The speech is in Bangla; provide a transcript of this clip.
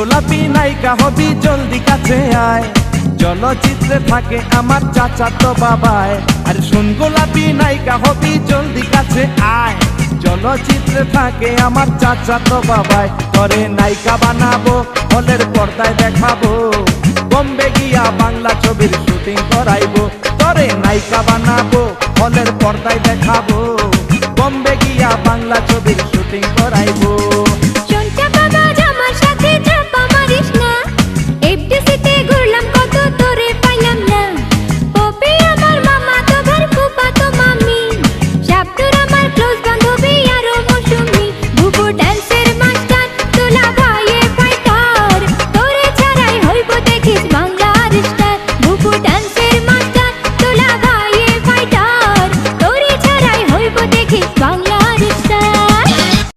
গোলাপি নায়িকা হবি, জলদি কাছে আয়। চলচ্চিত্রে থাকে আমার চাচা তো বাবায় আর শুন, গোলাপি নায়িকা হবি, জলদি কাছে আয়। চলচ্চিত্রে থাকে আমার চাচা তো বাবায় করে নায়িকা বানাবো, হলের পর্দায় দেখাবো। বম্বে গিয়া বাংলা ছবির শুটিং করাইবো। তরে নায়িকা বানাবো, হলের পর্দায় দেখাবো। বম্বে গিয়া বাংলা ছবির শুটিং করাইবো।